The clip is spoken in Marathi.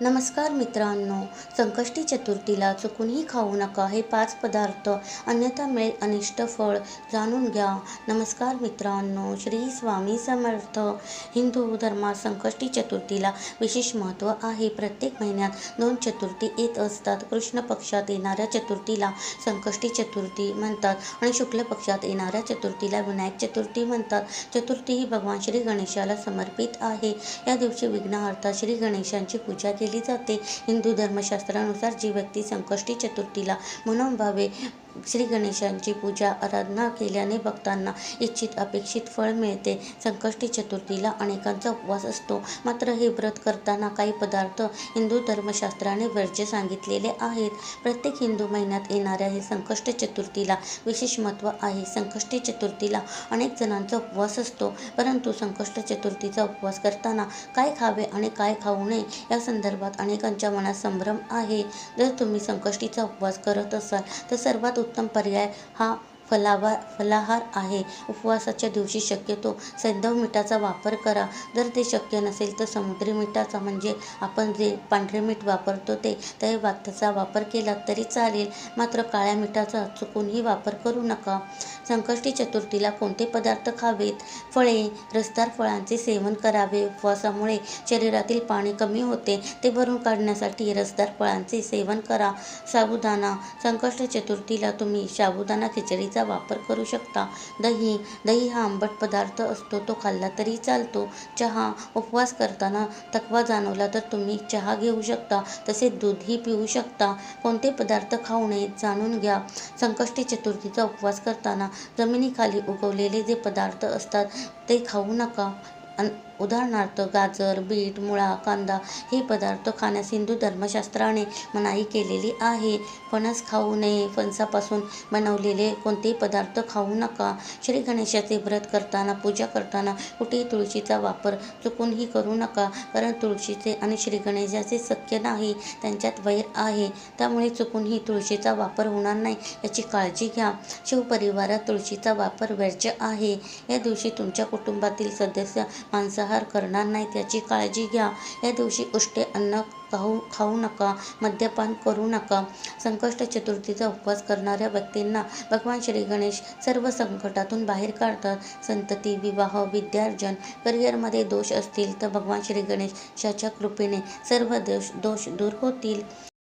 नमस्कार मित्रांनो संकष्टी चतुर्थीला चुकूनही खाऊ नका हे पाच पदार्थ अन्यथा मिळेल अनिष्ट फळ जाणून घ्या. नमस्कार मित्रांनो श्री स्वामी समर्थ. हिंदू धर्मात संकष्टी चतुर्थीला विशेष महत्त्व आहे. प्रत्येक महिन्यात दोन चतुर्थी येत असतात. कृष्ण पक्षात येणाऱ्या चतुर्थीला संकष्टी चतुर्थी म्हणतात आणि शुक्ल पक्षात येणाऱ्या चतुर्थीला विनायक चतुर्थी म्हणतात. चतुर्थी ही भगवान श्री गणेशाला समर्पित आहे. या दिवशी विघ्नहर्ता श्री गणेशांची पूजा केली जाते. हिंदू धर्मशास्त्रानुसार जी व्यक्ती संकष्टी चतुर्थीला मनोभावे श्री गणेशांची पूजा आराधना केल्याने भक्तांना इच्छित अपेक्षित फळ मिळते. संकष्टी चतुर्थीला अनेकांचा उपवास असतो. मात्र हे व्रत करताना काही पदार्थ हिंदू धर्मशास्त्राने वर्ज्य सांगितलेले आहेत. प्रत्येक हिंदू महिन्यात येणाऱ्या हे संकष्ट चतुर्थीला विशेष महत्त्व आहे. संकष्टी चतुर्थीला अनेक जणांचा उपवास असतो. परंतु संकष्ट चतुर्थीचा उपवास करताना काय खावे आणि काय खाऊ नये या संदर्भात अनेकांच्या मनात संभ्रम आहे. जर तुम्ही संकष्टीचा उपवास करत असाल तर सर्वात उत्तम पर्याय हा फलावा फलाहार आहे. उपवासाच्या दिवशी शक्यतो सैंधव मिठाचा वापर करा. जर ते शक्य नसेल तर समुद्री मिठाचा म्हणजे आपण जे पांढरे मीठ वापरतो ते त्या त्याचा वापर केला तरी चालेल. मात्र काळ्या मिठाचा चुकूनही वापर करू नका. संकष्टी चतुर्थीला कोणते पदार्थ खावेत? फळे रसदार फळांचे सेवन करावे. उपवासामुळे शरीरातील पाणी कमी होते. ते भरून काढण्यासाठी रसदार फळांचे सेवन करा. साबुदाणा संकष्ट चतुर्थीला तुम्ही साबुदाणा खिचडीचा वापर करू शकता. दही दही हा आंबट पदार्थ असतो तो खाल्ला तरी चालतो. चहा उपवास करताना थकवा जाणवला तर तुम्ही चहा घेऊ शकता तसे दूधही पिऊ शकता. कोणते पदार्थ खाऊ नयेत जाणून घ्या. संकष्टी चतुर्थीचा उपवास करताना जमिनीखाली उगवलेले जे पदार्थ असतात ते खाऊ नका. अन उदाहरणार्थ गाजर बीट मुळा कांदा हे पदार्थ खाण्यास हिंदू धर्मशास्त्राने मनाई केलेली आहे. फणस खाऊ नये फणसापासून बनवलेले कोणतेही पदार्थ खाऊ नका. श्री गणेशाचे व्रत करताना पूजा करताना कुठेही तुळशीचा वापर चुकूनही करू नका. कारण तुळशीचे आणि श्री गणेशाचे सख्य नाही त्यांच्यात वैर आहे. त्यामुळे चुकूनही तुळशीचा वापर होणार नाही याची काळजी घ्या. शिवपरिवारात तुळशीचा वापर वर्ज्य आहे. या दिवशी तुमच्या कुटुंबातील सदस्य मांसाहार करणार नाही त्याची काळजी घ्या. या दिवशी उष्टे अन्न खाऊ खाऊ नका मद्यपान करू नका. संकष्ट चतुर्थीचा उपवास करणाऱ्या व्यक्तींना भगवान श्री गणेश सर्व संकटातून बाहेर काढतात. संतती विवाह विद्यार्जन करिअरमध्ये दोष असतील तर भगवान श्री गणेशाच्या कृपेने सर्व दोष दोष दूर होतील.